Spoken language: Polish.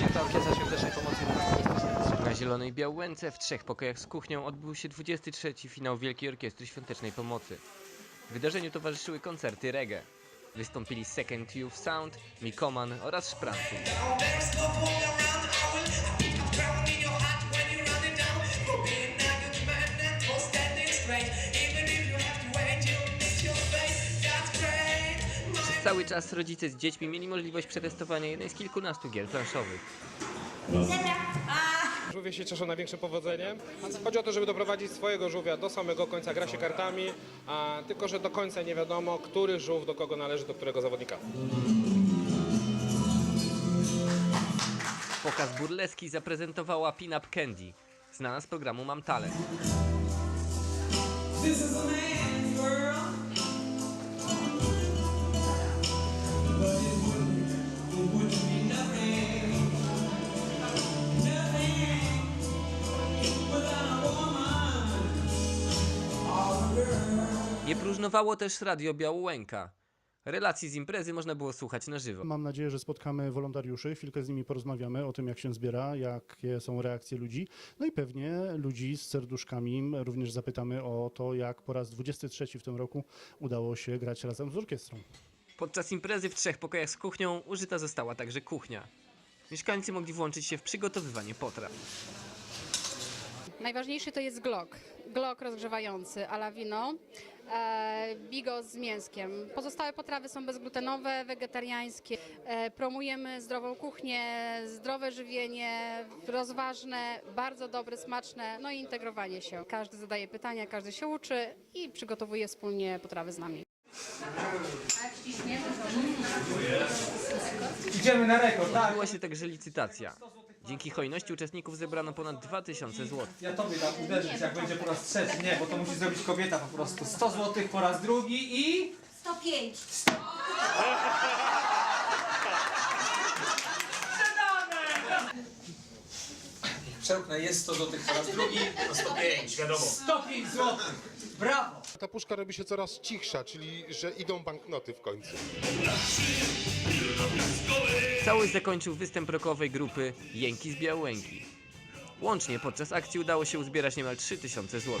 Piękna Orkiestra Świątecznej Pomocy. Na Zielonej Białęce w trzech pokojach z kuchnią odbył się 23. finał Wielkiej Orkiestry Świątecznej Pomocy. Wydarzeniu towarzyszyły koncerty reggae. Wystąpili Second Youth Sound, Mikoman oraz Szprantum. Przez cały czas rodzice z dziećmi mieli możliwość przetestowania jednej z kilkunastu gier planszowych. Żółwie się cieszą największym powodzeniem. Chodzi o to, żeby doprowadzić swojego żółwia do samego końca, gra się kartami, a tylko że do końca nie wiadomo, który żółw do kogo należy, do którego zawodnika. Pokaz burleski zaprezentowała Pin Up Candy, znana z programu Mam Talent. This is a man's world. Nie próżnowało też Radio Białołęka. Relacji z imprezy można było słuchać na żywo. Mam nadzieję, że spotkamy wolontariuszy, chwilkę z nimi porozmawiamy o tym, jak się zbiera, jakie są reakcje ludzi. No i pewnie ludzi z serduszkami również zapytamy o to, jak po raz 23 w tym roku udało się grać razem z orkiestrą. Podczas imprezy w trzech pokojach z kuchnią użyta została także kuchnia. Mieszkańcy mogli włączyć się w przygotowywanie potraw. Najważniejszy to jest glok. Glok rozgrzewający, a la wino, bigos z mięskiem. Pozostałe potrawy są bezglutenowe, wegetariańskie. E, promujemy zdrową kuchnię, zdrowe żywienie, rozważne, bardzo dobre, smaczne, no i integrowanie się. Każdy zadaje pytania, każdy się uczy i przygotowuje wspólnie potrawy z nami. Idziemy na rekord, tak? Odbyła się także licytacja. Dzięki hojności uczestników zebrano ponad 2000 zł. Ja tobie dam uderzyć, jak będzie po raz trzeci. Nie, bo to musi zrobić kobieta po prostu. 100 zł po raz drugi i... 105. Przełknę, jest 100 zł po raz drugi. To 105, wiadomo. 105 zł! Brawo! Ta puszka robi się coraz cichsza, czyli że idą banknoty w końcu. Całość zakończył występ rockowej grupy Jęki z Białęki. Łącznie podczas akcji udało się uzbierać niemal 3000 zł.